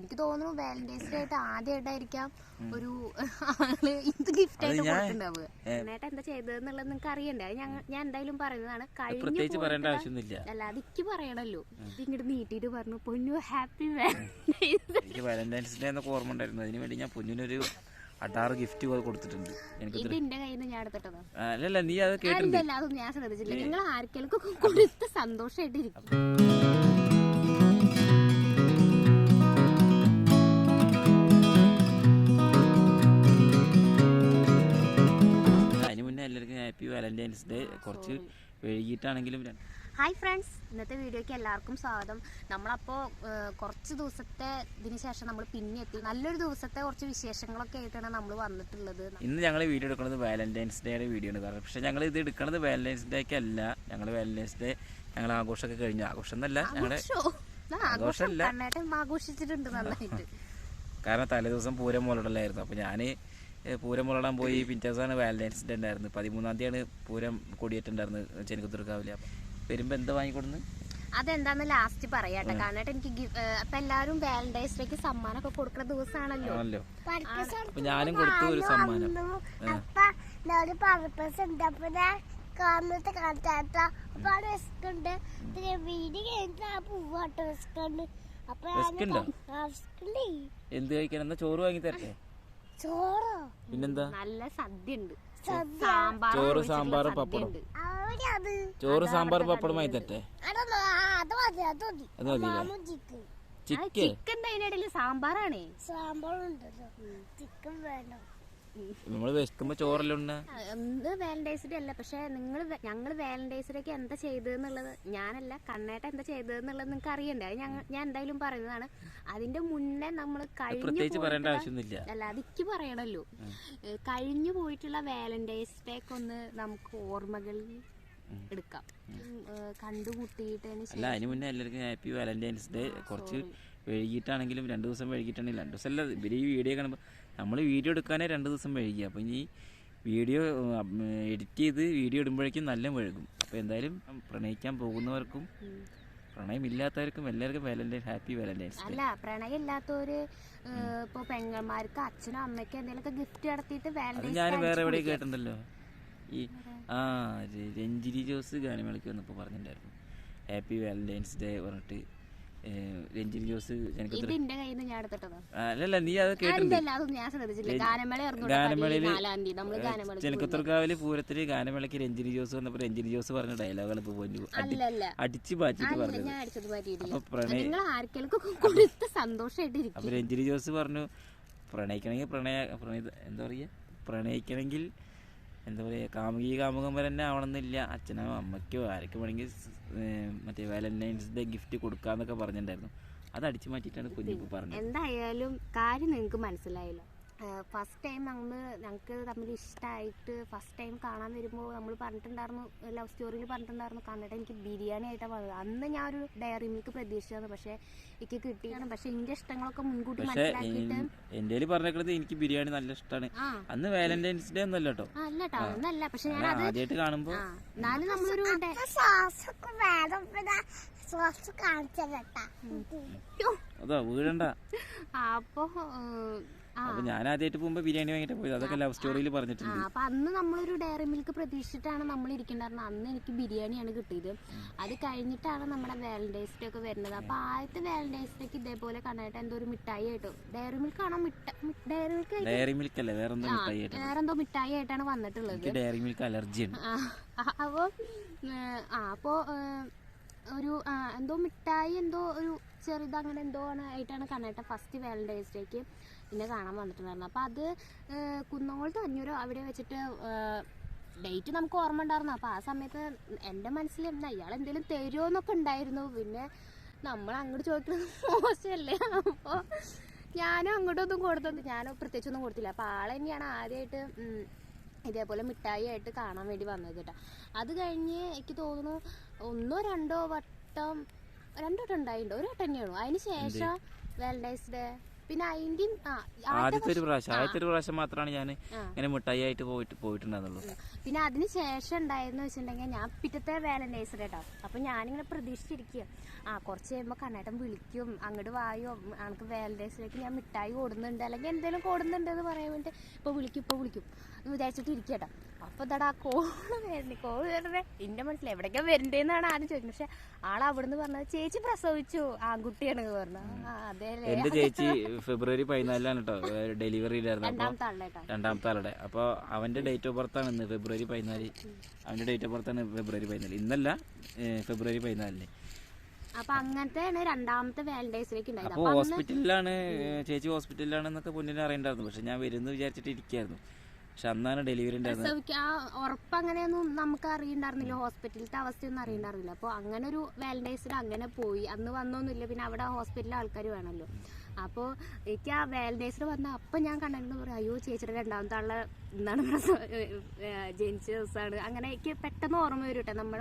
എനിക്ക് തോന്നുന്നു Valentine's day ആയിട്ട് ആദ്യമായിട്ടായിരിക്കാം ഒരു ആൾ ഇത് ഗിഫ്റ്റ് ആയിട്ട് ഞാൻ- കൊടുക്കണ്ടാവുക എന്താ ചെയ്തതെന്നുള്ളത് നിങ്ങൾക്ക് അറിയണ്ടേ? അത് ഞാൻ എന്തായാലും പറയുന്നതാണ് കഴിഞ്ഞു പ്രത്യേകിച്ച് പറയേണ്ട ആവശ്യമൊന്നുമില്ല. അല്ല അതിക്ക് പറയണല്ലോ. ഇത് ഇങ്ങോട്ട് നീട്ടിയിട്ട് പറഞ്ഞു പൊന്നു ഹാപ്പി വാലന്റൈൻസ് എനിക്ക് വാലന്റൈൻസ് ഡേ എന്നൊക്കെ ഓർമ്മ ഉണ്ടായിരുന്നു. അതിന് വേണ്ടി ഞാൻ പൊന്നിനൊരു അടാറ് ഗിഫ്റ്റ് കൊടുത്തിട്ടുണ്ട്. എനിക്ക് എന്റെ കയ്യിൽ നിന്ന് ഞാൻ എടുത്തിട്ടതാ. അല്ലല്ല നീ അത് കേട്ടിട്ടുണ്ട്. അല്ലല്ല അതൊന്നും ഞാൻ ശ്രദ്ധിച്ചില്ല. നിങ്ങൾ ആർക്കെങ്കിലും കൊടുത്ത് സന്തോഷമായിട്ടിരിക്കും ഹാപ്പി വാലന്റൈൻസ് ഡേ കുറച്ച് വൈകിട്ടാണെങ്കിലും ഹായ് ഫ്രണ്ട്സ് ഇന്നത്തെ വീഡിയോയ്ക്ക് എല്ലാവർക്കും സ്വാഗതം. നമ്മളപ്പോൾ കുറച്ച് ദിവസത്തെ ഇതിന് ശേഷം നമ്മൾ പിന്നെ എത്തി. നല്ലൊരു ദിവസത്തെ കുറച്ച് വിശേഷങ്ങളൊക്കെ ആയിട്ടാണ് നമ്മൾ വന്നിട്ടുള്ളത്. ഇന്ന് ഞങ്ങൾ വീഡിയോ എടുക്കുന്നത് വാലന്റൈൻസ് ഡേയുടെ വീഡിയോ ആണ്. കാരണം പക്ഷേ ഞങ്ങൾ ഇത് എടുക്കുന്നത് വാലന്റൈൻസ് ഡേക്ക് അല്ല. ഞങ്ങൾ വാലന്റൈൻസ് ഡേ ഞങ്ങൾ ആഘോഷമൊക്കെ കഴിഞ്ഞു. ആഘോഷം എന്നല്ല ഞങ്ങളുടെ ആഘോഷം? ആഘോഷമല്ല. ആഘോഷിച്ചിട്ടുണ്ട് നന്നായിട്ട്. കാരണം തലേദിവസം പൂരം മുളടലായിരുന്നു അപ്പോൾ ഞാൻ പൂരം മുളടാൻ പോയി. പിറ്റേ ദിവസമാണ് വാലന്റൈൻസ് ഡേ ഉണ്ടായിരുന്നു പതിമൂന്നാം തീയതിയാണ് പൂരം കൊടിയേറ്റുണ്ടായിരുന്നു ചെനിക്കുത്തൂർക്കാവില്ല വരുമ്പോൾ എന്താ വാങ്ങിക്കൊടുന്ന്? അതെന്താന്ന് ലാസ്റ്റ് പറയാട്ടെ. കാരണം എനിക്ക് അപ്പൊ എല്ലാരും വാലന്റൈൻസ് ഡേക്ക് സമ്മാനമൊക്കെ കൊടുക്കുന്ന ദിവസമാണല്ലോ ഞാനും കൊടുത്തു ഒരു സമ്മാനം. അപ്പൊ അപ്പൊ കാണുന്നത് കാണിച്ചാട്ട. അപ്പൊ അവിടെ പിന്നെ വീട് ആ പൂവാട്ടോ. അപ്പൊ ഉണ്ടോ? എന്ത് കഴിക്കണം? എന്നാ ചോറ് വാങ്ങി തരട്ടെ? ചോറോ? പിന്നെന്താ? നല്ല സദ്യ? ഉണ്ട് ചോറ് സാമ്പാർ ചോറ് പപ്പടം ചോറ് സാമ്പാർ പപ്പടം തെറ്റേ അത് മതി ചിക്കൻ ചിക്കൻ സാമ്പാർ സാമ്പാറാണേ. സാമ്പാറുണ്ടല്ലോ ചിക്കൻ വേണം. നമ്മൾ വെക്കുമ്പോ ചോറെല്ലാം ഉണ്ണ? എന്ത് വാലന്റൈൻസ് ഡേ അല്ല? പക്ഷെ നിങ്ങൾ ഞങ്ങൾ വാലന്റൈൻസ് ഡേക്ക് എന്താ ചെയ്തതെന്നുള്ളത് ഞാനല്ല കണ്ണേട്ട എന്താ ചെയ്തതെന്നുള്ളത് നിങ്ങൾക്ക് അറിയണ്ടേ? അത് ഞങ്ങൾ ഞാൻ എന്തായാലും പറയുന്നതാണ്. അതിന്റെ മുന്നേ നമ്മൾ കഴിഞ്ഞു പറയേണ്ട ആവശ്യമൊന്നുമില്ല. അല്ല അതിക്ക് പറയണല്ലോ. കഴിഞ്ഞു പോയിട്ടുള്ള വാലന്റൈൻസ് ഡേക്ക് ഒന്ന് നമുക്ക് ഓർമ്മകൾ എടുക്കാം. കണ്ടുമുട്ടിയിട്ടതിന് അല്ല അതിന് മുന്നേ എല്ലാവർക്കും ഹാപ്പി വാലന്റൈൻസ് ഡേ കുറച്ച് വൈകിട്ടാണെങ്കിലും രണ്ട് ദിവസം വൈകിട്ടാണെങ്കിലും രണ്ട് ദിവസം അല്ല ഇവർ ഈ വീഡിയോ കാണുമ്പോൾ നമ്മൾ വീഡിയോ എടുക്കാനേ രണ്ട് ദിവസം വൈകി. അപ്പോൾ ഇനി വീഡിയോ എഡിറ്റ് ചെയ്ത് വീഡിയോ ഇടുമ്പോഴേക്കും നല്ല വഴുകും. അപ്പോൾ എന്തായാലും പ്രണയിക്കാൻ പോകുന്നവർക്കും പ്രണയമില്ലാത്തവർക്കും എല്ലാവർക്കും വാലന്റൈൻ ഹാപ്പി വാലന്റൈൻസ് അല്ല പ്രണയമില്ലാത്തവര് ഏ, ഇപ്പൊ പെങ്ങന്മാർക്ക് അച്ഛനും അമ്മയ്ക്കും എന്തെങ്കിലുമൊക്കെ ഗിഫ്റ്റ് നടത്തിയിട്ട് വേലന്റെ ഞാൻ വേറെ എവിടെ കേട്ടിട്ടുണ്ടല്ലോ. ഈ ആ രഞ്ജിരി ജോസ് ഗാനമേളയ്ക്ക് വന്നപ്പോൾ പറഞ്ഞിട്ടുണ്ടായിരുന്നു. ഹാപ്പി വാലന്റൈൻസ് ഡേ പറഞ്ഞിട്ട് രഞ്ജിനി ജോസ് അല്ലല്ല നീ അത് കേട്ടിട്ടുണ്ട്. ചെനക്കത്തൂർക്കാവിൽ പൂരത്തിൽ ഗാനമേളക്ക് രഞ്ജിനി ജോസ് വന്നപ്പോ രഞ്ജിനി ജോസ് പറഞ്ഞ ഡയലോഗ് മാറ്റിട്ട് അല്ലല്ല. അടിച്ച് മാറ്റിയിട്ട് അല്ല പറഞ്ഞത്. പ്രണയ അപ്പൊ രഞ്ജിനി ജോസ് പറഞ്ഞു പ്രണയിക്കണെങ്കിൽ പ്രണയ പ്രണയ എന്താ പറയാ? പ്രണയിക്കണമെങ്കിൽ എന്താ പറയുക കാമുകി കാമുകം വരെ തന്നെ ആവണമെന്നില്ല. അച്ഛനോ അമ്മയ്ക്കോ ആരൊക്കെ വേണമെങ്കിൽ മറ്റേ വാലന്റൈൻസ് ഡേ ഗിഫ്റ്റ് കൊടുക്കാന്നൊക്കെ പറഞ്ഞിട്ടുണ്ടായിരുന്നു. അത് അടിച്ചു മാറ്റിയിട്ടാണ് കുഞ്ഞിപ്പ് പറഞ്ഞത്. എന്തായാലും കാര്യം നിങ്ങൾക്ക് മനസ്സിലായല്ലോ. ഫസ്റ്റ് ടൈം നമ്മൾ ഞങ്ങൾക്ക് തമ്മിൽ ഇഷ്ടമായിട്ട് ഫസ്റ്റ് ടൈം കാണാൻ വരുമ്പോൾ നമ്മൾ പറഞ്ഞിട്ടുണ്ടായിരുന്നു ലവ് സ്റ്റോറിയിൽ പറഞ്ഞിട്ടുണ്ടായിരുന്നു കണ്ടിട്ട് എനിക്ക് ബിരിയാണി ആയിട്ടാണ് വന്നത് അന്ന് ഞാൻ ഒരു ഡയറി മിൽക്ക് പ്രതീക്ഷിച്ചതാണ് പക്ഷേ എനിക്ക് കിട്ടിയാണ് പക്ഷെ എന്റെ ഇഷ്ടങ്ങളൊക്കെ മുൻകൂട്ടി മനസ്സിലാക്കിയിട്ട് എന്റെ പറഞ്ഞത് പറഞ്ഞേക്കുന്നത് എനിക്ക് ബിരിയാണി നല്ല ഇഷ്ടമാണ് അന്ന് വാലന്റൈൻസ് ഡേ ഒന്നല്ല കേട്ടോ. അല്ല കേട്ടോ ഒന്നല്ല പക്ഷെ ഞാൻ ആദ്യമായിട്ട് കാണുമ്പോൾ എന്നാലും നമ്മളൊരു അപ്പൊ. അതോ അപ്പൊ ഞാൻ ആദ്യമായിട്ട് പോകുമ്പോ ബിരിയാണി വാങ്ങിട്ട് പോയത്. അതൊക്കെ ലവ് സ്റ്റോറിയിൽ പറഞ്ഞിട്ടുണ്ട്. അപ്പൊ അന്ന് നമ്മളൊരു ഡയറി മിൽക്ക് പ്രതീക്ഷിച്ചിട്ടാണ് നമ്മൾ ഇരിക്കണ്ടായിരുന്നത് അന്ന് എനിക്ക് ബിരിയാണിയാണ് കിട്ടിയത്. അത് കഴിഞ്ഞിട്ടാണ് നമ്മുടെ വാലന്റൈൻസ് ഡേ ഒക്കെ വരുന്നത്. അപ്പൊ ആദ്യത്തെ വാലന്റൈൻസ് ഡേക്ക് ഇതേപോലെ കണ്ടായിട്ട് എന്തോ ഒരു മിഠായി ആയിട്ടോ. ഡയറി മിൽക്ക് ആണോ ഡയറി മിൽക്ക് ഡയറി മിൽക്ക് അല്ലേ? വേറെ എന്തോ മിഠായി വേറെന്തോ മിഠായി ആയിട്ടാണ് വന്നിട്ടുള്ളത്. ഡയറി മിൽക്ക് അലർജി ഉണ്ട്. അപ്പൊ ആ അപ്പോ ഒരു എന്തോ മിഠായി എന്തോ ഒരു ചെറുത് അങ്ങനെ എന്തോ ആണ് ആയിട്ടാണ് കണ്ണേട്ട ഫസ്റ്റ് വാലന്റൈൻസ് ഡേക്ക് എന്നെ കാണാൻ വന്നിട്ടുണ്ടായിരുന്നു. അപ്പോൾ അത് കുന്നംകുളത്ത് അഞ്ഞൂറ് അവിടെ വെച്ചിട്ട് ഡേറ്റ് നമുക്ക് ഓർമ്മ ഉണ്ടായിരുന്നു. അപ്പോൾ ആ സമയത്ത് എന്റെ മനസ്സിൽ എന്താ ഇയാൾ എന്തെങ്കിലും തരുമോ എന്നൊക്കെ ഉണ്ടായിരുന്നു. പിന്നെ നമ്മൾ അങ്ങോട്ട് ചോദിക്കുന്നത് മോശമല്ലേ? അപ്പോൾ ഞാനും അങ്ങോട്ടൊന്നും കൊടുത്തു ഞാനും പ്രത്യേകിച്ചൊന്നും കൊടുത്തില്ല. അപ്പോൾ ആളെ തന്നെയാണ് ആദ്യമായിട്ട് ഇതേപോലെ മിഠായി ആയിട്ട് കാണാൻ വേണ്ടി വന്നത് കേട്ടോ. അത് കഴിഞ്ഞ് എനിക്ക് തോന്നുന്നു ഒന്നോ രണ്ടോ വട്ടം രണ്ടോ വട്ടം ഉണ്ടായിട്ടുണ്ട്. ഒരു വട്ടം തന്നെയാണോ അതിന് ശേഷം വാലന്റൈൻസ് ഡേ പിന്നെ അതിന്റെയും ആദ്യത്തെ ഒരു പ്രാവശ്യം ആദ്യത്തെ ഒരു പ്രാവശ്യം മാത്രമാണ് ഞാൻ ഇങ്ങനെ മിഠായി ആയിട്ട് പോയിട്ട് പോയിട്ടുണ്ടായിരുന്നുള്ളൂ. പിന്നെ അതിന് ശേഷം ഉണ്ടായെന്ന് വെച്ചിട്ടുണ്ടെങ്കിൽ ഞാൻ പിറ്റത്തെ വാലന്റൈൻസ് ഡേ കേട്ടോ അപ്പൊ ഞാനിങ്ങനെ പ്രതീക്ഷിച്ചിരിക്കുക ആ കുറച്ച് കഴിയുമ്പോൾ കണ്ണേട്ടൻ വിളിക്കും അങ്ങോട്ട് വായോ എനിക്ക് വാലന്റൈൻസ് ഡേക്ക് ഞാൻ മിഠായി കൊടുന്നുണ്ട് അല്ലെങ്കിൽ എന്തെങ്കിലും കൊടുന്നുണ്ട് എന്ന് പറയാൻ വേണ്ടി ഇപ്പൊ വിളിക്കും ഇപ്പൊ വിളിക്കും. എന്ന് വിചാരിച്ചിട്ട് ഇരിക്കട്ടോ അപ്പൊ എന്താടാ കോൾ വരണ്ട് കോൾ വരുന്നേ. എന്റെ മനസ്സിൽ എവിടേക്കാ വരണ്ടേന്നാണ് ആദ്യം ചോദിക്കുന്നത്. പക്ഷെ ആൾ അവിടുന്ന് പറഞ്ഞത് ചേച്ചി പ്രസവിച്ചു ആൺകുട്ടിയാണെന്ന് പറഞ്ഞു. ആ അതെ എന്റെ ചേച്ചി ഫെബ്രുവരി പതിനാലിലാണ് കേട്ടോ ഡെലിവറി അപ്പോൾ രണ്ടാമത്തെ ആളുടെ അപ്പോൾ അവന്റെ ഡേറ്റ് ഓഫ് ബർത്ത് ആണ് ഇന്ന് ഫെബ്രുവരി പതിനാല്. അവന്റെ ഡേറ്റ് ഓഫ് ബർത്ത് ആണ് ഫെബ്രുവരി പതിനാല്. ഇന്നല്ല ഫെബ്രുവരി പതിനാലിന്. അപ്പൊ അങ്ങനത്തെയാണ് രണ്ടാമത്തെ വാലന്റൈൻസിലേക്ക് ഉണ്ടായത്. അപ്പോൾ അപ്പൊ ഹോസ്പിറ്റലിലാണ് ചേച്ചി ഹോസ്പിറ്റലിലാണെന്നൊക്കെ മുന്നിൽ അറിയണ്ടായിരുന്നു. പക്ഷെ ഞാൻ വരുന്നു വിചാരിച്ചിട്ട് ഇരിക്കായിരുന്നു. പക്ഷെ അന്നാണ് ഡെലിവറി പ്രസവിക്ക ആ ഉറപ്പ് അങ്ങനെയൊന്നും നമുക്ക് അറിയണ്ടായിരുന്നില്ല ഹോസ്പിറ്റലിലത്തെ അവസ്ഥയൊന്നും അറിയണ്ടായിരുന്നില്ല. അപ്പോൾ അങ്ങനെ ഒരു വാലന്റൈൻസിന് അങ്ങനെ പോയി. അന്ന് വന്നൊന്നുമില്ല. പിന്നെ അവിടെ ഹോസ്പിറ്റലിലെ ആൾക്കാർ വേണമല്ലോ. അപ്പോൾ എനിക്ക് ആ വാലന്റൈൻസിന് വന്ന അപ്പം ഞാൻ കണ്ടിട്ട് പറയും അയ്യോ ചേച്ചിയുടെ രണ്ടാമത്തെ ആളെ എന്താണ് ജനിച്ച ദിവസമാണ് അങ്ങനെ എനിക്ക് പെട്ടെന്ന് ഓർമ്മ വരും കേട്ടോ നമ്മൾ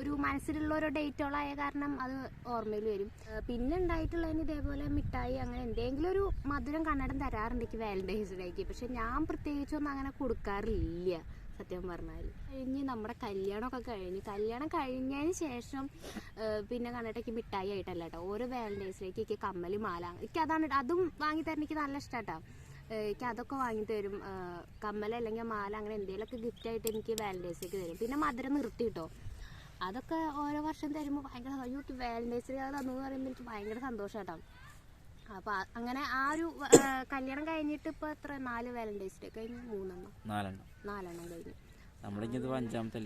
ഒരു മനസ്സിലുള്ള ഓരോ ഡേറ്റുകളായ കാരണം അത് ഓർമ്മയിൽ വരും. പിന്നെ ഉണ്ടായിട്ടുള്ളതിന് ഇതേപോലെ മിഠായി അങ്ങനെ എന്തെങ്കിലും ഒരു മധുരം കണ്ണടം തരാറുണ്ട് എനിക്ക് വാലന്റൈൻസ് ഡേക്ക് പക്ഷെ ഞാൻ പ്രത്യേകിച്ചൊന്നും അങ്ങനെ കൊടുക്കാറില്ല. സത്യം പറഞ്ഞാൽ കഴിഞ്ഞ് നമ്മുടെ കല്യാണമൊക്കെ കഴിഞ്ഞ്. കല്യാണം കഴിഞ്ഞതിന് ശേഷം പിന്നെ കണ്ടിട്ടേക്ക് മിഠായി ആയിട്ടല്ല കേട്ടോ. ഓരോ വാലന്റൈൻസിലേക്ക് എനിക്ക് കമ്മൽ മാല എനിക്ക് അതാണ്. അതും വാങ്ങി തരാൻ എനിക്ക് നല്ല ഇഷ്ടാട്ടോ ഏഹ് എനിക്ക് അതൊക്കെ വാങ്ങി തരും. കമ്മൽ അല്ലെങ്കിൽ മാല അങ്ങനെ എന്തെങ്കിലുമൊക്കെ ഗിഫ്റ്റ് ആയിട്ട് എനിക്ക് വാലന്റൈൻസിലേക്ക് തരും. പിന്നെ മധുരം നിർത്തി കേട്ടോ. അതൊക്കെ ഓരോ വർഷം തരുമ്പോൾ ഭയങ്കര അയ്യോ വാലന്റൈൻസ് ഡേ തന്നു എന്ന് പറയുമ്പോൾ എനിക്ക് ഭയങ്കര സന്തോഷം കേട്ടോ. അപ്പൊ അങ്ങനെ ആ ഒരു കല്യാണം കഴിഞ്ഞിട്ട് ഇപ്പൊ എത്ര? നാല് വാലന്റൈൻസ് ഡേ കഴിഞ്ഞ് മൂന്നെണ്ണം. നാലെണ്ണം. നാലെണ്ണം കഴിഞ്ഞു. നമ്മളിങ്ങനെ അഞ്ചാമത്തെ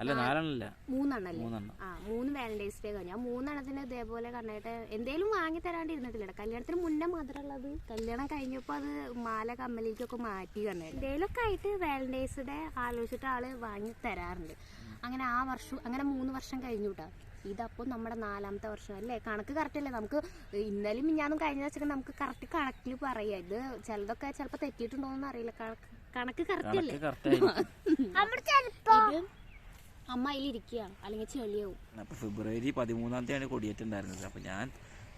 അല്ലേ നാലെണ്ണല്ല. മൂന്നെണ്ണം അല്ലേ? മൂന്നെണ്ണം. ആ മൂന്ന് വാലന്റൈൻസ് ഡേ കഴിഞ്ഞു ആ മൂന്നെണ്ണത്തിന് ഇതേപോലെ കണ്ടിട്ട് എന്തേലും വാങ്ങി തരാണ്ടിരുന്നിട്ടില്ല കല്യാണത്തിന് മുന്നേ മാത്രമുള്ളത് കല്യാണം കഴിഞ്ഞപ്പോൾ അത് മാല കമ്മലിക്കൊക്കെ മാറ്റി കണ്ടത് എന്തേലൊക്കെ ആയിട്ട് വാലന്റൈൻസ് ഡേ ആലോചിച്ചിട്ട് ആൾ വാങ്ങി തരാറുണ്ട്. അങ്ങനെ ആ വർഷം അങ്ങനെ മൂന്ന് വർഷം കഴിഞ്ഞു കേട്ടോ ഇതപ്പോൾ നമ്മുടെ നാലാമത്തെ വർഷം അല്ലേ? കണക്ക് കറക്റ്റ് അല്ലേ? നമുക്ക് ഇന്നലെയും മിഞ്ഞാന്നും കഴിഞ്ഞ വെച്ചിട്ട് നമുക്ക് കറക്റ്റ് കണക്കിൽ പറയാം. ഇത് ചിലതൊക്കെ ചിലപ്പോൾ തെറ്റിയിട്ടുണ്ടോയെന്ന് അറിയില്ല. കണക്ക് കണക്ക് കറക്റ്റ് അല്ലേ? കറക്റ്റ് ആയിരിക്കും. അവിടെ അമ്മ അതിലിരിക്കുകയാണ് അല്ലെങ്കിൽ ചെളിയാവും. അപ്പൊ ഫെബ്രുവരി പതിമൂന്നാം തീയതിയാണ് കൊടിയേറ്റം ഉണ്ടായിരുന്നത്. അപ്പൊ ഞാൻ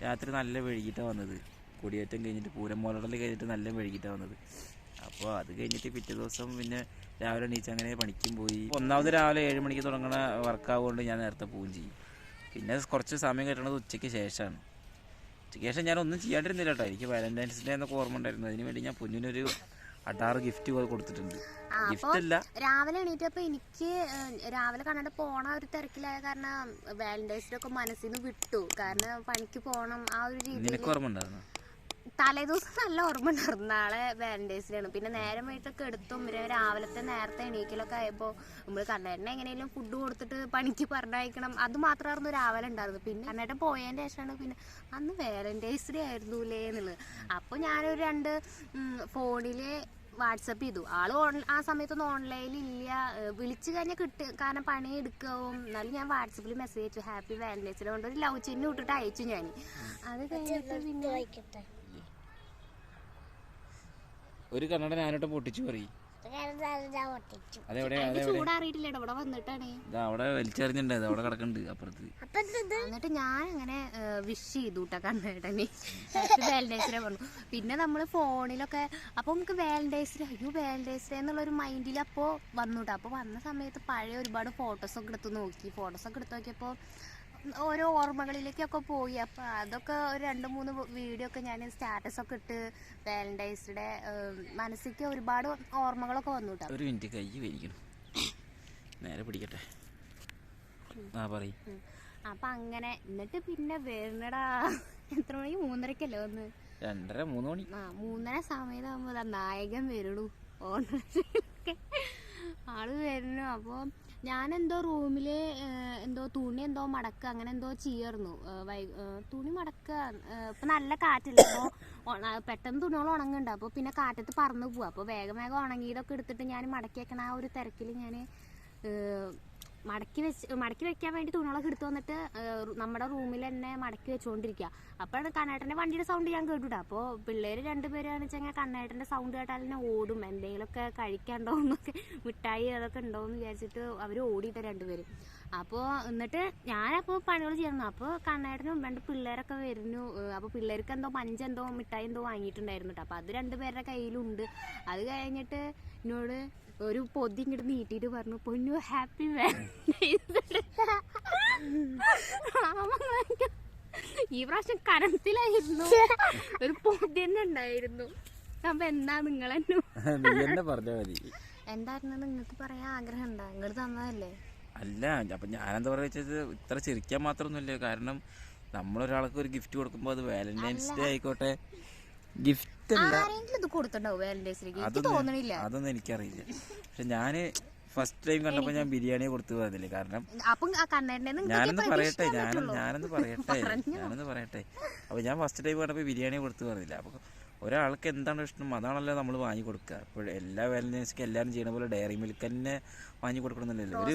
രാത്രി നല്ല വെഴുകിട്ടാ വന്നത്. കൊടിയേറ്റം കഴിഞ്ഞിട്ട് പൂരം മോലടൽ കഴിഞ്ഞിട്ട് നല്ല വെഴുകിട്ടാ വന്നത്. അപ്പോൾ അത് കഴിഞ്ഞിട്ട് പിറ്റേ ദിവസം പിന്നെ രാവിലെ എണീച്ച് അങ്ങനെ പണിക്കും പോയി. ഒന്നാമത് രാവിലെ ഏഴ് മണിക്ക് തുടങ്ങണ വർക്കാവുകൊണ്ട് ഞാൻ നേരത്തെ പോവുകയും ചെയ്യും. പിന്നെ കുറച്ച് സമയം കിട്ടണത് ഉച്ചയ്ക്ക് ശേഷമാണ്. ഉച്ചയ്ക്ക് ശേഷം ഞാൻ ഒന്നും ചെയ്യാണ്ടിരുന്നില്ല കേട്ടോ. എനിക്ക് വാലന്റൈൻസ് ഡേ എന്നൊക്കെ ഓർമ്മ ഉണ്ടായിരുന്നു. അതിന് വേണ്ടി ഞാൻ പൊന്നിനൊരു അടാറ് ഗിഫ്റ്റ് കൊടുത്തിട്ടുണ്ട്. ആ, ഗിഫ്റ്റ് അല്ല. രാവിലെ എണീറ്റപ്പോ എനിക്ക് രാവിലെ കണ്ടിട്ട് പോണ ഒരു തിരക്കിലായ കാരണം വാലന്റൈൻസ് ഡേ ഒക്കെ മനസ്സിൽ നിന്ന് വിട്ടു. കാരണം പണിക്ക് പോണം ആ ഒരു രീതിയിൽ തലേദിവസം നല്ല ഓർമ്മ ഉണ്ടായിരുന്നു. നാളെ വാലന്റൈൻസ് ഡേ ആണ് പിന്നെ നേരം വൈകിട്ടൊക്കെ എടുത്തും പിന്നെ രാവിലത്തെ നേരത്തെ എണീക്കലൊക്കെ ആയപ്പോൾ നമ്മൾ കണ്ണേട്ടനെ എങ്ങനെയെങ്കിലും ഫുഡ് കൊടുത്തിട്ട് പണിക്ക് പറഞ്ഞയക്കണം. അത് മാത്രമായിരുന്നു രാവിലെ ഉണ്ടായിരുന്നു പിന്നെ കണ്ണേട്ടൻ പോയതിന്റെ ശേഷമാണ് പിന്നെ അന്ന് വാലന്റൈൻസ് ഡേ ആയിരുന്നുല്ലേ എന്നുള്ളത്. അപ്പോൾ ഞാനൊരു രണ്ട് ഫോണിൽ വാട്സപ്പ് ചെയ്തു. ആൾ ഓൺ ആ സമയത്തൊന്നും ഓൺലൈനിൽ ഇല്ല. വിളിച്ചു കഴിഞ്ഞാൽ കിട്ടുക കാരണം പണി എടുക്കാവും. എന്നാലും ഞാൻ വാട്സപ്പിൽ മെസ്സേജ് അയച്ചു. ഹാപ്പി വാലന്റൈൻസ് ഡേ കൊണ്ട് ഒരു ലവ് ചിഹ്നം ഇട്ടിട്ട് അയച്ചു ഞാൻ അത് കഴിഞ്ഞിട്ട് പിന്നെ ഒരു കണ്ണട ഞാനോട്ട് പൊട്ടിച്ചു പറയും. അവിടെ വലിച്ചെറിഞ്ഞിട്ടുണ്ട്. അവിടെ കിടക്കുന്നുണ്ട് അപ്പുറത്ത്. അപ്പൊ എന്നിട്ട് ഞാൻ അങ്ങനെ വിഷ് ചെയ്തു കേട്ടോ കണ്ണേട്ടനെ ഹാപ്പി വാലന്റൈൻസ് പറഞ്ഞു. പിന്നെ നമ്മൾ ഫോണിലൊക്കെ അപ്പൊ നമുക്ക് വാലന്റൈൻസ് ഡേ അയ്യോ വാലന്റൈൻസ് ഡേ എന്നുള്ളൊരു മൈൻഡിൽ അപ്പോൾ വന്നു അപ്പൊ അപ്പോൾ വന്ന സമയത്ത് പഴയ ഒരുപാട് ഫോട്ടോസ് ഒക്കെ എടുത്ത് നോക്കി. ഫോട്ടോസ് ഒക്കെ എടുത്ത് നോക്കിയപ്പോൾ ഓരോ ഓർമ്മകളിലേക്കൊക്കെ പോയി. അപ്പോൾ അതൊക്കെ ഒരു രണ്ട് മൂന്ന് വീഡിയോ ഒക്കെ ഞാൻ സ്റ്റാറ്റസ് ഒക്കെ ഇട്ട് വാലന്റൈൻസ് ഡേ മനസ്സിലേക്ക് ഒരുപാട് ഓർമ്മകളൊക്കെ വന്നു കേട്ടോ ഒരു മിനിറ്റ് കൈ വലിക്കണം. നേരെ പിടിക്കട്ടെ. ആ പറയും. അപ്പൊ അങ്ങനെ എന്നിട്ട് പിന്നെ വരുന്നടാ. എത്ര മണി? മൂന്നരക്കല്ലേ വന്ന്. രണ്ടര മൂന്ന് മണി. ആ മൂന്നര സമയത്താകുമ്പോ നായകൻ വരണു. ഓണറൊക്കെ ആൾ വരുന്നു. അപ്പോൾ ഞാനെന്തോ റൂമിൽ എന്തോ തുണി എന്തോ മടക്ക അങ്ങനെ എന്തോ ഏഹ് തുണി മടക്ക ഇപ്പൊ നല്ല കാറ്റില്ല? അപ്പോൾ പെട്ടെന്ന് തുണികൾ ഉണങ്ങുന്നുണ്ട്. അപ്പോൾ പിന്നെ കാറ്റത്ത് പറന്നു പോവാ. അപ്പോൾ വേഗം വേഗം ഉണങ്ങിയതൊക്കെ എടുത്തിട്ട് ഞാൻ മടക്കി വെക്കണ ആ ഒരു തിരക്കിൽ ഞാൻ മടക്കി വെച്ച് മടക്കി വെക്കാൻ വേണ്ടി തുണികളൊക്കെ എടുത്തു വന്നിട്ട് നമ്മുടെ റൂമിൽ തന്നെ മടക്കി വെച്ചുകൊണ്ടിരിക്കുക അപ്പോഴാണ് കണ്ണേട്ടന്റെ വണ്ടിയുടെ സൗണ്ട് ഞാൻ കേട്ടുട്ടാ അപ്പോൾ പിള്ളേർ രണ്ടുപേരാണെന്ന് വെച്ചാൽ കണ്ണേട്ടന്റെ സൗണ്ട് കേട്ടാൽ തന്നെ ഓടും. എന്തെങ്കിലുമൊക്കെ കഴിക്കാണ്ടോ എന്നൊക്കെ മിഠായി അതൊക്കെ ഉണ്ടോ എന്ന് വിചാരിച്ചിട്ട് അവർ ഓടിയിട്ട് രണ്ടുപേരും. അപ്പോൾ എന്നിട്ട് ഞാനപ്പോൾ പണികൾ ചെയ്യണം അപ്പോൾ കണ്ണേട്ടനും രണ്ട് പിള്ളേരൊക്കെ വരുന്നു. അപ്പോൾ പിള്ളേർക്ക് എന്തോ പഞ്ചെന്തോ മിഠായി എന്തോ വാങ്ങിയിട്ടുണ്ടായിരുന്നു കേട്ടോ അപ്പോൾ അത് രണ്ടുപേരുടെ കയ്യിലുണ്ട്. അത് കഴിഞ്ഞിട്ട് എന്നോട് ഒരു പൊതി ഇങ്ങോട്ട് നീട്ടിയിട്ട് പറഞ്ഞു പൊന്നു ഹാപ്പി ഈ പ്രാവശ്യം കരത്തിലായിരുന്നു. ഒരു പൊതി തന്നെ ഉണ്ടായിരുന്നു. അപ്പൊ എന്താ നിങ്ങൾ എന്തായിരുന്നു? നിങ്ങൾക്ക് പറയാൻ ആഗ്രഹം ഉണ്ടാ? നിങ്ങൾ തന്നതല്ലേ? അല്ല അപ്പൊ ഞാനെന്താ പറയാ വെച്ചത്? ഇത്ര ചിരിക്കാൻ മാത്രമൊന്നുമില്ല. കാരണം നമ്മളൊരാൾക്ക് ഒരു ഗിഫ്റ്റ് കൊടുക്കുമ്പോൾ അത് വാലന്റൈൻസ് ഡേ ആയിക്കോട്ടെ. ഗിഫ്റ്റ് അല്ല. ആരെങ്കിലും ഇത് കൊടുത്തിട്ടുണ്ടാവും വാലന്റൈൻസ് ഡേക്ക് എനിക്ക് അതൊന്നും തോന്നണില്ല. അതൊന്നും എനിക്കറിയില്ല. പക്ഷെ ഞാൻ ഫസ്റ്റ് ടൈം കണ്ടപ്പോ ഞാൻ ബിരിയാണി കൊടുത്തു പോയതില്ലേ കാരണം ഞാനൊന്ന് പറയട്ടെ ഞാനും ഞാനൊന്ന് പറയട്ടെ ഞാനൊന്ന് പറയട്ടെ. അപ്പൊ ഞാൻ ഫസ്റ്റ് ടൈം കണ്ടപ്പോ ബിരിയാണി കൊടുത്തു പറഞ്ഞില്ല അപ്പൊ ഒരാൾക്ക് എന്താണ് ഇഷ്ടം? അതാണല്ലോ നമ്മൾ വാങ്ങി കൊടുക്കുക ഇപ്പോൾ എല്ലാ വാലന്റൈൻസ്ക്ക് എല്ലാവരും ചെയ്യണ പോലെ ഡയറി മിൽക്ക് തന്നെ വാങ്ങി കൊടുക്കണമെന്നില്ലല്ലോ ഒരു